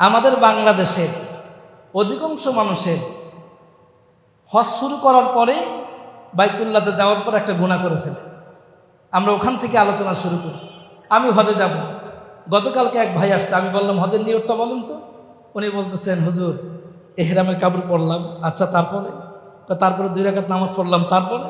আমাদের বাংলাদেশের অধিকাংশ মানুষের হজ শুরু করার পরে বাইতুল্লাতে যাওয়ার পর একটা গুণা করে ফেলে। আমরা ওখান থেকে আলোচনা শুরু করি। আমি হজে যাব। গতকালকে এক ভাই আসছে। আমি বললাম, হজের নিয়তটা বলেন তো? উনি বলতেছেন, হুজুর, এহরামের কাপড় পরলাম। আচ্ছা তারপরে? তারপরে দুই রাকাত নামাজ পড়লাম। তারপরে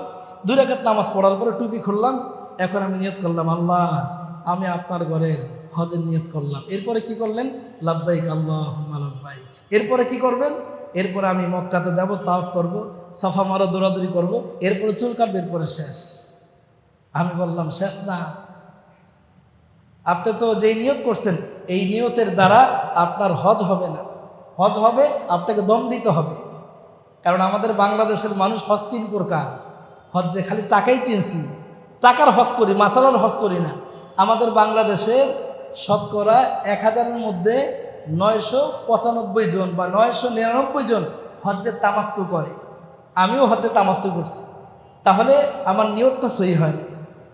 দুই রাকাত নামাজ পড়ার পরে টুপি খুললাম। এখন আমি নিয়ত করলাম, আল্লাহ, আমি আপনার ঘরের হজের নিয়ত করলাম। এরপরে কি করলেন? লাব্বাইক আল্লাহ লাব্বাইক। এরপরে কি করবেন? এরপরে আমি মক্কাতে যাব তাফ করব, সাফা মারা দৌড়াদৌড়ি করব, এরপরে চুল কাটবে, এরপরে শেষ। আমি বললাম, শেষ না। আপনি তো যেই নিয়ত করছেন, এই নিয়তের দ্বারা আপনার হজ হবে না। হজ হবে, আপনাকে দম দিতে হবে। কারণ আমাদের বাংলাদেশের মানুষ হজ তিন প্রকার। হজ যে খালি টাকাই চিনছি, টাকার হজ করি, মাসালার হজ করি না। আমাদের বাংলাদেশের শতকরা এক হাজারের মধ্যে নয়শো পঁচানব্বই জন বা নয়শো নিরানব্বই জন হজ্জের তামাত্তু করে। আমিও হজ্জে তামাত্তু করছি। তাহলে আমার নিয়তটা সহি হয়নি।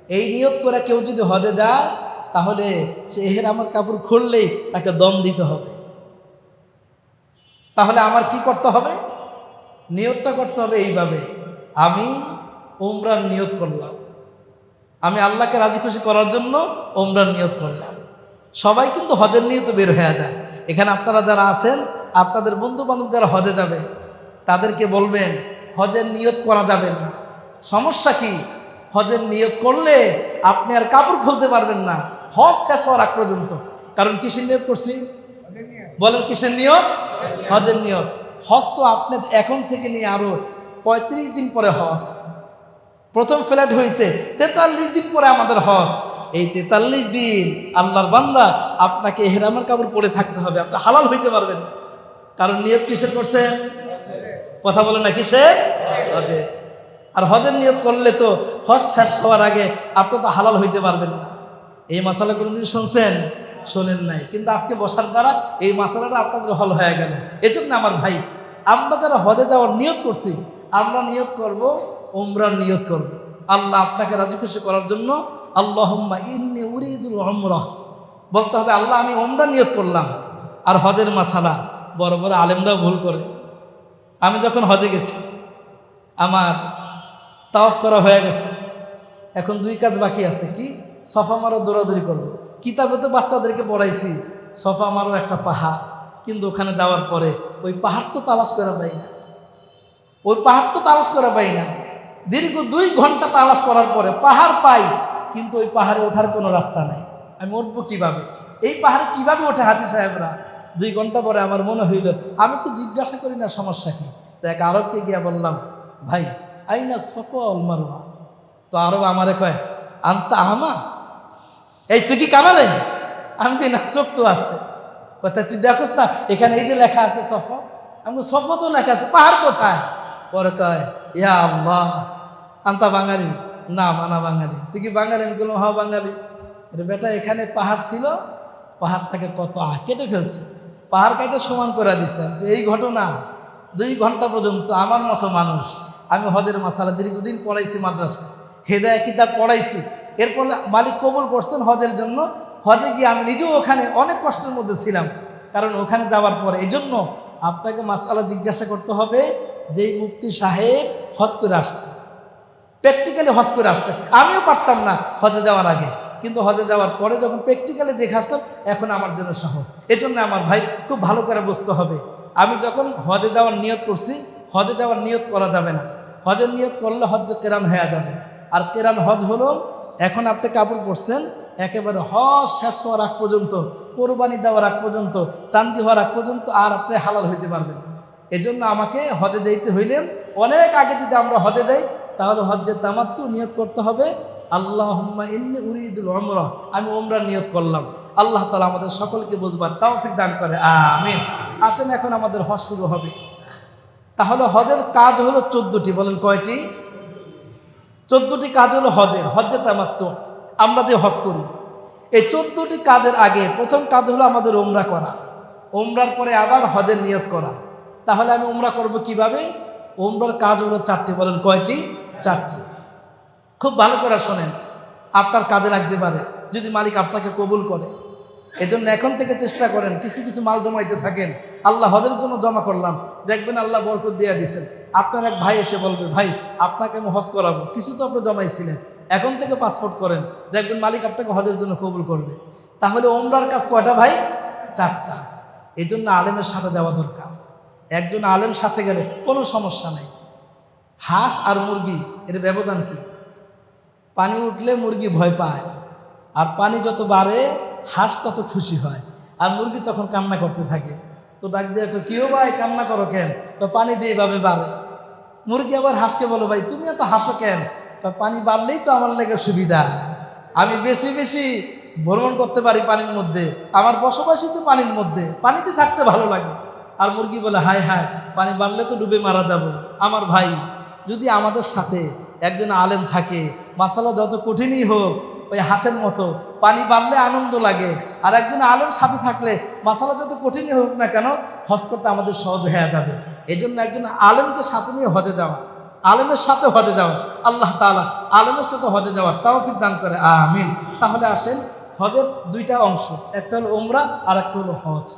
এই নিয়ত করে কেউ যদি হজে যায়, তাহলে সে এহের আমার কাপড় খুললেই তাকে দম দিতে হবে। তাহলে আমার কি করতে হবে? নিয়তটা করতে হবে এইভাবে। আমি ওমরার নিয়ত করলাম। আমি আল্লাহকে রাজি খুশি করার জন্য ওমরার নিয়ত করলাম। সবাই কিন্তু হজের নিয়ে তো বের হয়ে যায়। এখানে আপনারা যারা আছেন, আপনাদের বন্ধু বান্ধব যারা হজে যাবে, তাদেরকে বলবেন, হজের নিয়ত করা যাবে না। সমস্যা কি? হজের নিয়ত করলে আপনি আর কাপড় খুলতে পারবেন না। হজ শেষ হওয়ার আগ পর্যন্ত। কারণ কিসের নিয়ত করছি? বলেন কিসের নিয়ত? হজের নিয়ত। হজ তো আপনি এখন থেকে নিয়ে আরও পঁয়ত্রিশ দিন পরে হজ। প্রথম ফ্ল্যাট হয়েছে তেতাল্লিশ দিন পরে আমাদের হজ। এই তেতাল্লিশ দিন আল্লাহর বান্দা আপনাকে হেরামের কাপড় পরে থাকতে হবে, আপনি হালাল হইতে পারবেন। কারণ নিয়ত কিসের করছেন কথা বলে না কিসের হজে। আর হজের নিয়ত করলে তো হজ শেষ হওয়ার আগে আপনি তো হালাল হইতে পারবেন না। এই মশালা কোনোদিন শুনছেন? শোনেন নাই। কিন্তু আজকে বসার দ্বারা এই মশালাটা আপনাদের হল হয়ে গেল। এজন্য আমার ভাই, আমরা যারা হজে যাওয়ার নিয়ত করছি, আমরা নিয়ত করব ওমরার নিয়ত করব। আল্লাহ আপনাকে রাজি খুশি করার জন্য আল্লাহম্মা ইন্নি উরিদুল ওমরাহ বলতে হবে, আল্লাহ, আমি ওমরা নিয়ত করলাম। আর হজের মাসালা, বড় বড় আলেমরা ভুল করে। আমি যখন হজে গেছি, আমার তাওফ করা হয়ে গেছে। এখন দুই কাজ বাকি আছে, কি? সফা মারো দৌড়াদৌড়ি করব। কিতাবে তো বাচ্চাদেরকে পড়াইছি, সফা মারো একটা পাহাড়। কিন্তু ওখানে যাওয়ার পরে ওই পাহাড় তো তালাশ করা পাই না। ওই পাহাড় তো তালাশ করা পাই না। দীর্ঘ দুই ঘণ্টা তালাশ করার পরে পাহাড় পাই কিন্তু ওই পাহাড়ে ওঠার কোনো রাস্তা নাই। আমি উঠবো কীভাবে? এই পাহাড়ে কীভাবে ওঠে হাতি সাহেবরা? দুই ঘণ্টা পরে আমার মনে হইল, আমি একটু জিজ্ঞাসা করি না সমস্যা কি? তো এক আরবকে গিয়া বললাম, ভাই, আইনা সফা মারুয়া তো আরব আমারে কয়, আনতা আহমা? এই তুই কি কামালে আমি কি না, চোখ তো আছে। কোথায় তুই দেখোস না, এখানে এই যে লেখা আছে সফ? আমি সফা তো লেখা আছে, পাহাড় কোথায়? পরে কয়, ইয়া আল্লাহ, আন্তা বাঙালি। না, মানা বাঙালি। তুই কি বাঙালি? আমি বললাম হ্যাঁ বাঙালি। বেটা, এখানে পাহাড় ছিল, পাহাড়টাকে কত কেটে ফেলছে। পাহাড় কেটে সমান করে দিছে। এই ঘটনা দুই ঘণ্টা পর্যন্ত আমার মতো মানুষ, আমি হজের মাসালা দীর্ঘদিন পড়াইছি মাদ্রাসা। হেদায় কিতাব পড়াইছি। এরপর মালিক কবুল করছেন হজের জন্য। হজে গিয়ে আমি নিজেও ওখানে অনেক কষ্টের মধ্যে ছিলাম। কারণ ওখানে যাওয়ার পরে এই জন্য আপনাকে মাসালা জিজ্ঞাসা করতে হবে যে মুফতি সাহেব হজ করে আসছে। প্র্যাকটিক্যালি হজ করে আসছে। আমিও পারতাম না হজে যাওয়ার আগে। কিন্তু হজে যাওয়ার পরে যখন প্র্যাকটিক্যালি দেখে আসতাম এখন আমার জন্য সহজ। এজন্য আমার ভাই খুব ভালো করে বুঝতে হবে। আমি যখন হজে যাওয়ার নিয়ত করছি, হজে যাওয়ার নিয়ত করা যাবে না। হজের নিয়ত করলে হজ কেরান হয়ে যাবে। আর কেরান হজ হলো, এখন আপনি কাপড় পরছেন, একেবারে হজ শেষ হওয়ার আগ পর্যন্ত, কোরবানি দেওয়ার আগ পর্যন্ত, চান্দি হওয়ার আগ পর্যন্ত আর আপনি হালাল হইতে পারবেন এজন্য আমাকে হজে যাইতে হইলেন অনেক আগে যদি আমরা হজে যাই তাহলে হজ্জের তামাত্তু নিয়ত করতে হবে। আল্লাহ ইন্নি উরিদুল ওমরা আমি ওমরা নিয়ত করলাম। আল্লাহ তালা আমাদের সকলকে বুঝবার তাও তাওফিক দান করে। আমিন। আসেন এখন আমাদের হজ শুরু হবে। তাহলে হজের কাজ হলো চোদ্দটি। বলেন কয়টি? চোদ্দটি কাজ হলো হজের, হজ্জে তামাত্ম আমরা যে হজ করি, এই চোদ্দটি কাজের আগে প্রথম কাজ হলো আমাদের ওমরা করা। ওমরার পরে আবার হজের নিয়ত করা। তাহলে আমি ওমরা করব কীভাবে? ওমরার কাজ হলো চারটি। বলেন কয়টি? চারটি। খুব ভালো করে শোনেন, আপনার কাজে লাগতে পারে, যদি মালিক আপনাকে কবুল করে। এজন্য এখন থেকে চেষ্টা করেন, কিছু কিছু মাল জমাইতে থাকেন। আল্লাহ হজের জন্য জমা করলাম, দেখবেন আল্লাহ বরকত দিয়ে দিছেন আপনার এক ভাই এসে বলবে, ভাই, আপনাকে আমি হজ করাবো। কিছু তো আপনি জমাইছিলেন, এখন থেকে পাসপোর্ট করেন, দেখবেন মালিক আপনাকে হজের জন্য কবুল করবে। তাহলে ওমরার কাজ কয়টা ভাই? চারটা। এই জন্য আলেমের সাথে যাওয়া দরকার। একজন আলেম সাথে গেলে কোনো সমস্যা নেই। হাঁস আর মুরগি এর ব্যবধান কি? পানি উঠলে মুরগি ভয় পায় আর পানি যত বাড়ে হাঁস তত খুশি হয় আর মুরগি তখন কান্না করতে থাকে। তো ডাক দিয়ে কেউ ভাই কান্না করো কেন? তো পানি দিয়ে এইভাবে বাড়ে। মুরগি আবার হাঁসকে বলো ভাই তুমি এত হাসো কেন? কয়, পানি বাড়লেই তো আমার লেগে সুবিধা। আমি বেশি বেশি ভ্রমণ করতে পারি পানির মধ্যে আমার বসবাসই তো পানির মধ্যে পানিতে থাকতে ভালো লাগে। আর মুরগি বলে হায় হায় পানি বাড়লে তো ডুবে মারা যাব আমার ভাই। যদি আমাদের সাথে একজন আলেম থাকে মাসালা যত কঠিনই হোক, ওই হাঁসের মতো পানি বাড়লে আনন্দ লাগে। আর একজন আলেম সাথে থাকলে মাসালা যত কঠিনই হোক না কেন, হজ করতে আমাদের সহজ হয়ে যাবে। এই জন্য একজন আলেমকে সাথে নিয়ে হজে যাওয়া, আলেমের সাথে হজে যাওয়া, আল্লাহ তাআলা আলেমের সাথে হজে যাওয়া তাওফিক দান করে, আমিন। তাহলে আসেন, হজের দুইটা অংশ, একটা হলো ওমরা আর একটা হলো হজ।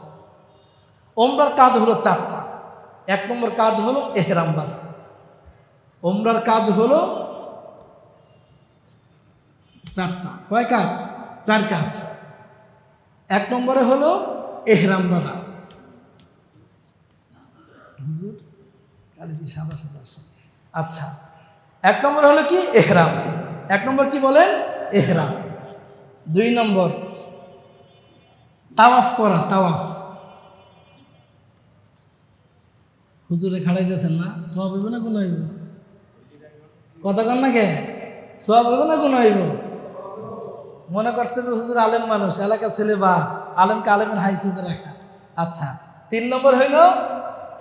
ওমরার কাজ হলো চারটা। এক নম্বর কাজ হলো এহরাম বাঁধা। ওমরার কাজ হলো চারটা। কয় কাজ? চার কাজ। এক নম্বরে হলো এহরাম বাঁধা। আচ্ছা এক নম্বর হলো কি? এহরাম। এক নম্বর কি বলেন? এহরাম। দুই নম্বর, তাওয়াফ করা, তাওয়াফ। হুজুরে খাড়াই দিয়েছেন না? সব হইব না গুণ হইব? কথা কন না কে? সব হইব না গুণ হইব? মনে করতে হবে হুজুর আলেম মানুষ, এলাকার ছেলে বা, আলেমকে আলেমের হাই সুদে রাখা। আচ্ছা তিন নম্বর হইল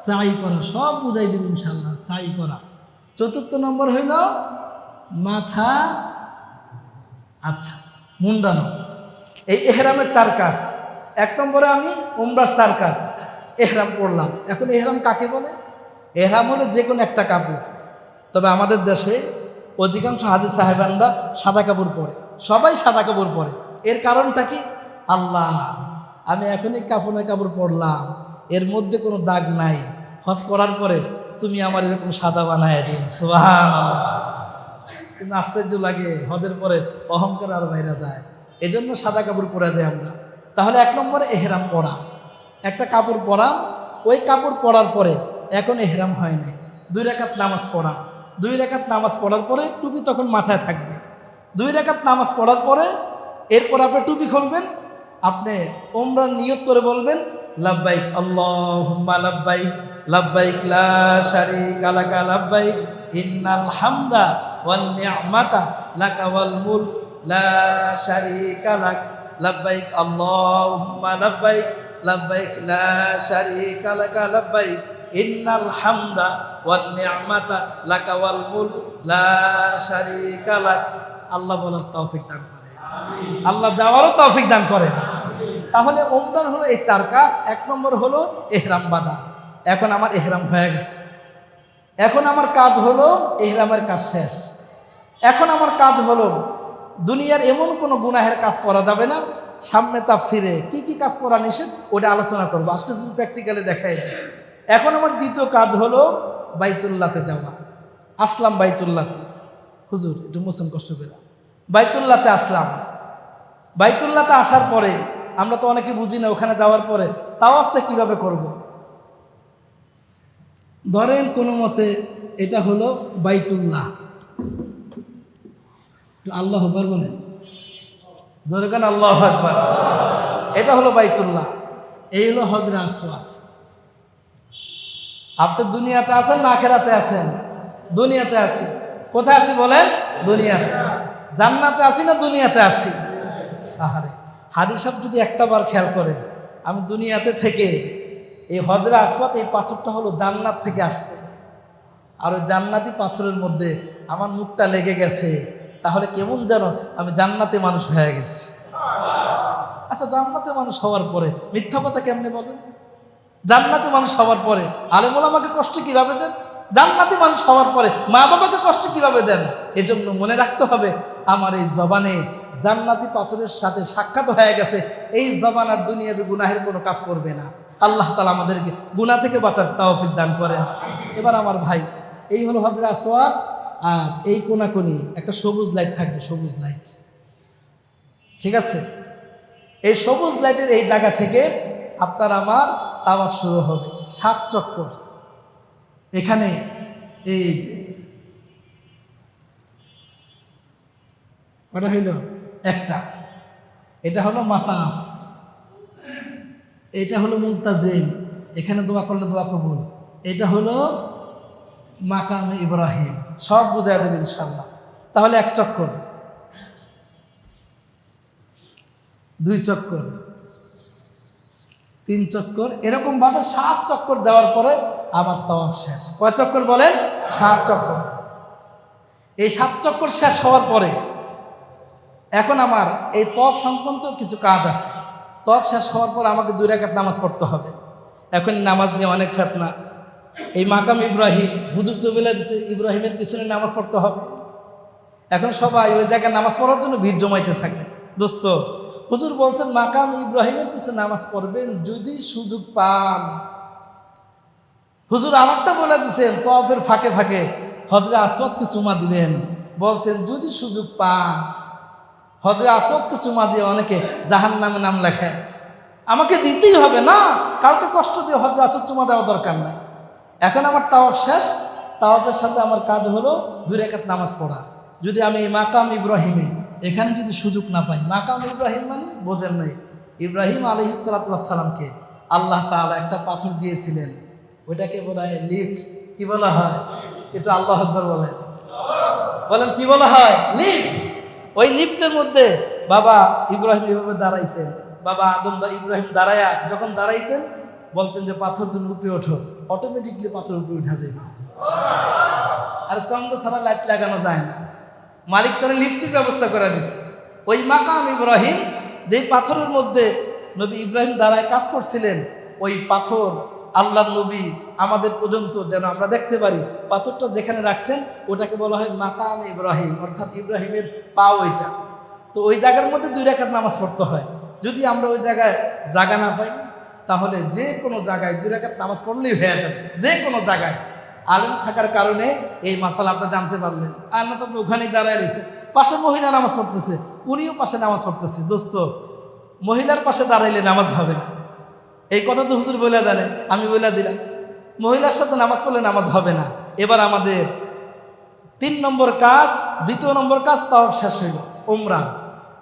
সাই করা, সব বুঝাই দিব ইনশাল্লাহ সাই করা। চতুর্থ নম্বর হইল মাথা আচ্ছা মুন্ডানো। এই এহরামের চার কাজ। এক নম্বরে আমি উমরার চার কাজ। এহরাম পড়লাম। এখন এহরাম কাকে বলে? এহরাম হলো যে কোনো একটা কাপড়। তবে আমাদের দেশে অধিকাংশ হাজি সাহেবানরা সাদা কাপড় পরে। সবাই সাদা কাপড় পরে। এর কারণটা কি? আল্লাহ, আমি এখনই কাফনের কাপড় পরলাম। এর মধ্যে কোনো দাগ নাই। হজ করার পরে তুমি আমার এরকম সাদা বানায় দিন সুবহান কিন্তু আশ্চর্য লাগে, হজের পরে অহংকার আর বাইরে যায়। এজন্য সাদা কাপড় পরা যায় আমরা। তাহলে এক নম্বরে এহেরাম পরা। একটা কাপড় পরা ওই কাপড় পরার পরে এখন এহেরাম হয় নাই। দুই রেখাত নামাজ পড়া দুই রেখাত নামাজ পড়ার পরে টুপি তখন মাথায় থাকবে। দুই রেখাত নামাজ পড়ার পরে এরপর আপনি টুপি খুলবেন, আপনি ওমরার নিয়ত করে বলবেন, লাব্বাইক, আল্লাহুম্মা লাব্বাইক লাব্বাইক লা শারীকা লাকা, লাব্বাইক, ইন্নাল হামদা ওয়ান নি'মাতা লাকা ওয়াল মুলক, লা শারীকা লাক, লাব্বাইক, আল্লাহুম্মা লাব্বাইক লাব্বাইক লা শারীকা লাকা, লাব্বাইক ইন্নাল হামদা ওয়ান নি'মাতা লাকা ওয়াল মুলক, লা শারীকা লাক। আল্লাহ বলার তৌফিক দান করে। আল্লাহ যাওয়ারও তৌফিক দান করেন তাহলে ওমরার হলো এই চার কাজ। এক নম্বর হলো এহরাম বাঁধা। এখন আমার এহরাম হয়ে গেছে। এখন আমার কাজ হলো এহরামের কাজ শেষ। এখন আমার কাজ হলো দুনিয়ার এমন কোনো গুনাহের কাজ করা যাবে না। সামনে তাফসিরে কি কি কাজ করা নিষেধ, ওটা আলোচনা করব। আজকে শুধু প্র্যাকটিক্যালে দেখাই দিই। এখন আমার দ্বিতীয় কাজ হলো বাইতুল্লাতে যাওয়া। আসলাম বাইতুল্লাতে। হুজুর, একটু মোসেন কষ্ট করে। বাইতুল্লাতে আসলাম। বাইতুল্লাতে আসার পরে, আমরা তো অনেকে বুঝি না ওখানে যাওয়ার পরে, তাও তাওয়াফটা কীভাবে করব। ধরেন কোনো মতে এটা হলো বাইতুল্লাহ। আল্লাহ হবার বলেন। জোরে কেন, আল্লাহ আকবার। এটা হলো বাইতুল্লাহ। এই হলো হজরা আসওয়াত আপনি দুনিয়াতে আছেন না আখেরাতে আছেন? দুনিয়াতে আছি। কোথায় আছি বলেন? দুনিয়াতে। জান্নাতে আছি না দুনিয়াতে আছি? আহারে, হাদিস সাহেব যদি একটা বার খেয়াল করে, আমি দুনিয়াতে থেকে এই হজরা আসওয়াত এই পাথরটা হলো জান্নাত থেকে আসছে। আর ওই জান্নাতি পাথরের মধ্যে আমার মুখটা লেগে গেছে, তাহলে কেমন যেন আমি জান্নাতে মানুষ হয়ে গেছি। আচ্ছা জান্নাতে মানুষ হওয়ার পরে মিথ্যা কথা কেমনে বলেন? জান্নাতি মানুষ হওয়ার পরে। আলেমুল আমাকে কষ্ট কীভাবে দেন? জান্নাতি মানুষ হওয়ার পরে মা বাবাকে কষ্ট কীভাবে দেন? এজন্য মনে রাখতে হবে, আমার এই জবানে জান্নাতি পাথরের সাথে সাক্ষাৎ হয়ে গেছে। এই জবান আর দুনিয়াবি গুনাহের কোনো কাজ করবে না। আল্লাহ তালা আমাদেরকে গুনাহ থেকে বাঁচার তাওফিক দান করেন। এবার আমার ভাই, এই হলো হজরা আসওয়াদ, আর এই কোনাকুনি, একটা সবুজ লাইট থাকবে, সবুজ লাইট। ঠিক আছে? এই সবুজ লাইটের এই জায়গা থেকে আপনার আমার তাওয়াফ শুরু হবে। সাত চক্কর। এখানে এই যে কটা হইল? একটা। এটা হলো মাতাফ। এটা হলো মুলতাজিম। এখানে দোয়া করলে দোয়া কবুল। এটা হলো মাকাম ইব্রাহিম। সব বুঝাই দেবে ইনশাল্লাহ তাহলে এক চক্কর। দুই চক্কর। তিন চক্কর, এরকম ভাবে সাত চক্কর দেওয়ার পরে আবার তওয়াফ শেষ। কয় চক্কর বলেন? সাত চক্কর। এই সাত চক্কর শেষ হওয়ার পরে এখন আমার এই তফ সংক্রান্ত কিছু কাজ আছে। তফ শেষ হওয়ার পর আমাকে দুই রেখাত নামাজ পড়তে হবে। এখন নামাজ নিয়ে অনেক ফেতনা। এই মাকাম ইব্রাহিম, হুজুর তো দিছে, ইব্রাহিমের পিছনে নামাজ পড়তে হবে। এখন সবাই ওই জায়গায় নামাজ পড়ার জন্য ভিড় জমাইতে থাকে। দোস্ত হুজুর বলছেন, মাকাম ইব্রাহিমের পিছনে নামাজ পড়বেন যদি সুযোগ পান। হুজুর আরেকটা বলে দিছেন তফের ফাঁকে ফাঁকে হজরে আসওয়াদকে চুমা দিবেন। বলছেন, যদি সুযোগ পান। হজরে আসওয়াদকে চুমা দিয়ে অনেকে জাহান নামে নাম লেখে আমাকে দিতেই হবে না, কাউকে কষ্ট দিয়ে হজরে আসওয়াদ চুমা দেওয়া দরকার নাই। এখন আমার তাওয়াফ শেষ, তাওয়াফের সাথে আমার কাজ হলো দুই রেখাত নামাজ পড়া। যদি আমি মাকাম ইব্রাহিমে এখানে যদি সুযোগ না পাই, মাকাম ইব্রাহিম মানে বোঝেন নাই। ইব্রাহিম আলহ সালাতামকে আল্লাহ তাআলা একটা পাথর দিয়েছিলেন। ওইটাকে বলা হয় লিফট কি বলা হয়? এটা আল্লাহ আকবর বলেন। বলেন, কি বলা হয়? লিফট। ওই লিফটের মধ্যে বাবা ইব্রাহিম এভাবে দাঁড়াইতেন। বাবা আদম ইব্রাহিম দাঁড়ায়া, যখন দাঁড়াইতেন, বলতেন যে, পাথর তুমি উপরে ওঠো। অটোমেটিকলি পাথর উপরে উঠা যেত। আর চন্দ্র ছাড়া লাইট লাগানো যায় না। মালিক তারা লিফটের ব্যবস্থা করে দিছে। ওই মাকাম ইব্রাহিম, যেই পাথরের মধ্যে নবী ইব্রাহিম দ্বারায় কাজ করছিলেন, ওই পাথর আল্লাহ নবী আমাদের পর্যন্ত যেন আমরা দেখতে পারি। পাথরটা যেখানে রাখছেন, ওটাকে বলা হয় মাকাম ইব্রাহিম, অর্থাৎ ইব্রাহিমের পা ওইটা। তো ওই জায়গার মধ্যে দুই রেখাত নামাজ পড়তে হয়। যদি আমরা ওই জায়গায় জায়গা না পাই, তাহলে যে কোনো জায়গায় দুই রেখাত নামাজ পড়লেই হয়ে যাবে। যে কোনো জায়গায়। আলেম থাকার কারণে এই মাসালা আপনি জানতে পারলেন। না তো আপনি ওখানেই দাঁড়ায় রয়েছে। পাশে মহিলা নামাজ পড়তেছে, উনিও পাশে নামাজ পড়তেছে। দোস্ত, মহিলার পাশে দাঁড়াইলে নামাজ হবে এই কথা তো হুজুর বলে জানে আমি বলে দিলাম। মহিলার সাথে নামাজ পড়লে নামাজ হবে না। এবার আমাদের তিন নম্বর কাজ, দ্বিতীয় নম্বর কাজ তাও শেষ হইল উমরান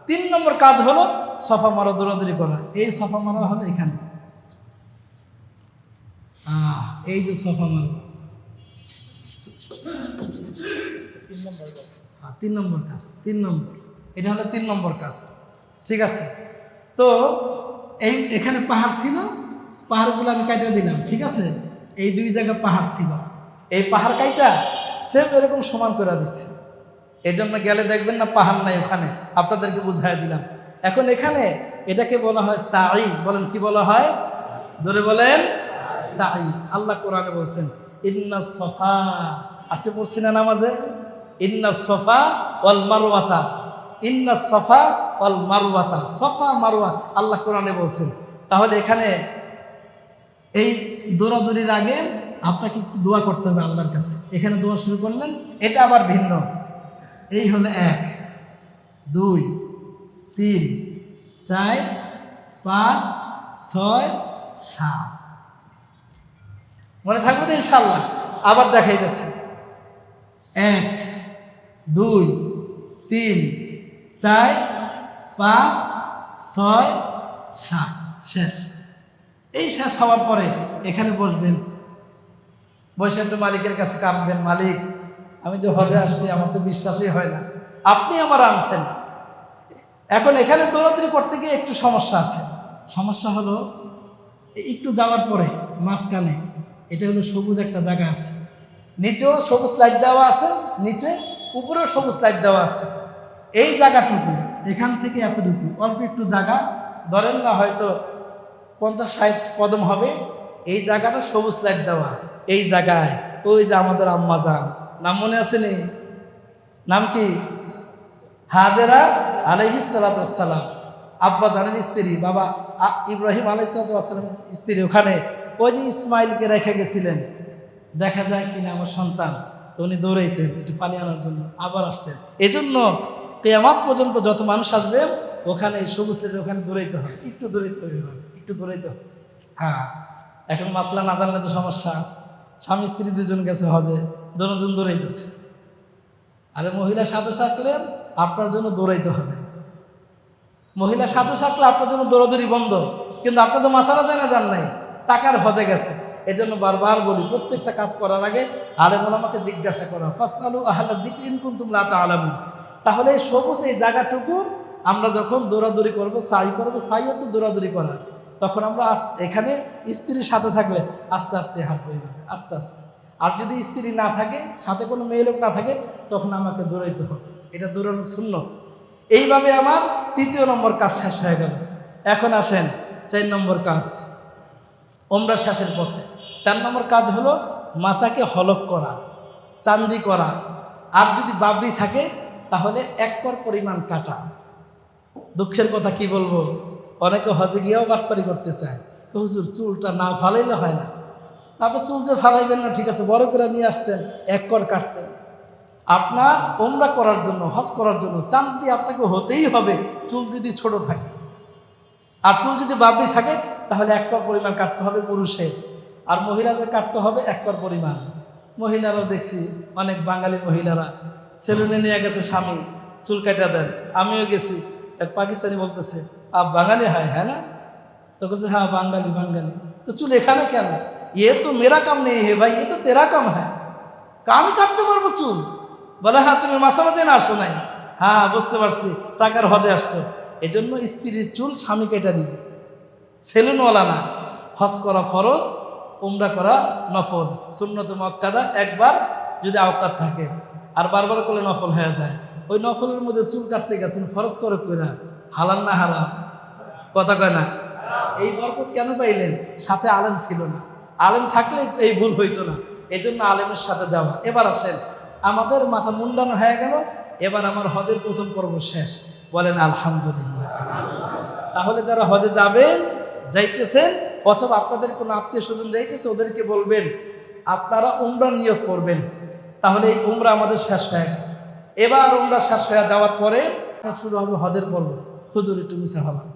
তিন নম্বর কাজ হলো সফা মারো, দৌড়াদৌড়ি করা। এই সফা মারা হলো এখানে। এই যে সফা মারো। হ্যাঁ, তিন নম্বর কাজ তিন নম্বর। এটা হলো তিন নম্বর কাজ। ঠিক আছে? তো এই এখানে পাহাড় ছিল পাহাড়গুলো আমি কাইটা দিলাম ঠিক আছে? এই দুই জায়গা পাহাড় ছিল। এই পাহাড় কাইটা সেম এরকম সমান করে দিচ্ছে এই জন্য গেলে দেখবেন না পাহাড় নাই ওখানে। আপনাদেরকে বুঝাই দিলাম। এখন এখানে এটাকে বলা হয় সাই বলেন কি বলা হয়? জোরে বলেন। সাই আল্লাহ কোরআনে বলছেন ইন্না সফা। আজকে পড়ছি না নামাজে? ইন্না সফা ওয়াল মারওয়াতা। ইন্না সফা ওয়াল মারওয়াতা। সফা, মারওয়া, আল্লাহ কোরআনে বলছেন। তাহলে এখানে এই দৌড়াদৌড়ির আগে আপনাকে একটু দোয়া করতে হবে আল্লাহর কাছে। এখানে দোয়া শুরু করলেন, এটা আবার ভিন্ন। এই হলো এক, দুই, তিন, চার, পাঁচ, ছয়, সাত। মনে থাকবে তো ইনশাল্লাহ আবার দেখাইতেছি। এক দুই, তিন, চার, পাঁচ, ছয়, সাত। শেষ। এই শেষ হওয়ার পরে এখানে বসবেন। বসে একটু মালিকের কাছে কাঁদবেন, মালিক, আমি যে হজে আসছি, আমার তো বিশ্বাসই হয় না। আপনি আমার আনছেন। এখন এখানে দৌড়াদৌড়ি করতে গিয়ে একটু সমস্যা আছে। সমস্যা হলো, একটু যাওয়ার পরে মাঝখানে, এটা হলো সবুজ একটা জায়গা আছে। নিচেও সবুজ লাইট দেওয়া আছে, নিচে উপরেও সবুজ লাইট দেওয়া আছে। এই জায়গাটুকু, এখান থেকে এতটুকু, অল্প একটু জায়গা। ধরেন না হয়তো পঞ্চাশ ষাট কদম হবে, এই জায়গাটা সবুজ লাইট দেওয়া। এই জায়গায়, ওই যে আমাদের আম্মা যান। নাম মনে আছে নি? নাম কি? হাজেরা আলহিসাল্লাম আব্বা জানেন স্ত্রী, বাবা ইব্রাহিম আলহিসাল্লাম স্ত্রী। ওখানে ওই যে ইসমাইলকে রেখে গেছিলেন। দেখা যায় কিনা আমার সন্তান। তো উনি দৌড়াইতেন, একটু পানি আনার জন্য, আবার আসতেন। এই জন্য কেয়ামাত পর্যন্ত যত মানুষ আসবে, ওখানে সবুজ লেটে ওখানে দৌড়াইতে হবে। একটু দৌড়াইতে হবে একটু দৌড়াইতে হবে। হ্যাঁ এখন মাসলা না জানলে তো সমস্যা। স্বামী, স্ত্রী দুজন গেছে হজে, দুজন দৌড়াইতেছে। আরে মহিলার সাথে থাকলে আপনার জন্য দৌড়াইতে হবে। মহিলার সাথে থাকলে আপনার জন্য দৌড়াদৌড়ি বন্ধ। কিন্তু আপনার তো মাসালা জানা যান নাই, টাকার হজে গেছে। এই জন্য বারবার বলি, প্রত্যেকটা কাজ করার আগে আরে আমাকে জিজ্ঞাসা করা, ফাসআলু আহলা দিক ইনকুম তুমলা তাআলামুন? তাহলে এই সবুজ এই জায়গাটুকু আমরা যখন দৌড়াদৌড়ি করব, সাই করব সাই হতে দৌড়াদৌড়ি করা তখন আমরা এখানে স্ত্রীর সাথে থাকলে আস্তে আস্তে হাঁটবো এইভাবে, আস্তে আস্তে। আর যদি স্ত্রী না থাকে, সাথে কোনো মেয়ে লোক না থাকে, তখন আমাকে দৌড়াইতে হবে। এটা দৌড়ানো শূন্য এইভাবে আমার তৃতীয় নম্বর কাজ শেষ হয়ে গেল। এখন আসেন, চার নম্বর কাজ ওমরা শ্বাসের পথে। চার নম্বর কাজ হলো মাথাকে হলক করা, চান্দি করা। আর যদি বাবরি থাকে, তাহলে এক কর পরিমাণ কাটা। দুঃখের কথা কি বলব? অনেকে হজে গিয়েও বাটপারি করতে চায়। হুজুর, চুলটা না ফালাইলে হয় না। তারপর চুল যে ফালাইবেন না, ঠিক আছে, বড় করে নিয়ে আসতেন, এক কর কাটতেন। আপনার ওমরা করার জন্য, হজ করার জন্য চান্দি আপনাকে হতেই হবে, চুল যদি ছোট থাকে। আর চুল যদি বাবরি থাকে, তাহলে এক কর পরিমাণ কাটতে হবে পুরুষের। আর মহিলাদের কাটতে হবে এক কর পরিমাণ। মহিলারা দেখছি, অনেক বাঙালি মহিলারা সেলুনে নিয়ে গেছে স্বামী, চুল কাটা দেন। আমিও গেছি। এক পাকিস্তানি বলতেছে আর বাঙালি হয় হ্যাঁ না? তখন যে হ্যাঁ বাঙালি বাঙালি। তো চুল এখানে কেন? এ তো মেরা কাম নেই হে ভাই, এ তো তেরা কাম হ্যাঁ। আমি কাটতে পারব চুল? বলে হ্যাঁ তুমি মাসালা জেনে আসো নাই। হ্যাঁ বুঝতে পারছি, টাকার হজে আসছো। এই জন্য স্ত্রীর চুল স্বামী কেটে দিবে। সেলুনওয়ালা না, হজ করা ফরজ উমরা করা নফল। সুন্নত মক্কাদা একবার যদি আওকাত থাকে, আর বারবার করলে নফল হয়ে যায়। ওই নফলের মধ্যে চুল কাটতে গেছেন, ফরজ করে কইরা হালাল না হারাম? কথা কয় না? এই বরকত কেন পাইলেন? সাথে আলেম ছিল না। আলেম থাকলে এই ভুল হইতো না। এই জন্য আলেমের সাথে যাওয়া। এবার আসেন, আমাদের মাথা মুন্ডানো হয়ে গেল। এবার আমার হজের প্রথম পর্ব শেষ। বলেন আলহামদুলিল্লাহ। তাহলে যারা হজে যাবেন, যাইতেছেন অথবা আপনাদের কোনো আত্মীয় স্বজন যাইতেছে, ওদেরকে বলবেন, আপনারা উমরা নিয়োগ করবেন। তাহলে এই উমরা আমাদের শেষ হয়ে গেল। এবার উমরা শেষ হয়ে যাওয়ার পরে, শুরু হবে হজের পর্ব। হুজুর, একটু মিশা হলাম।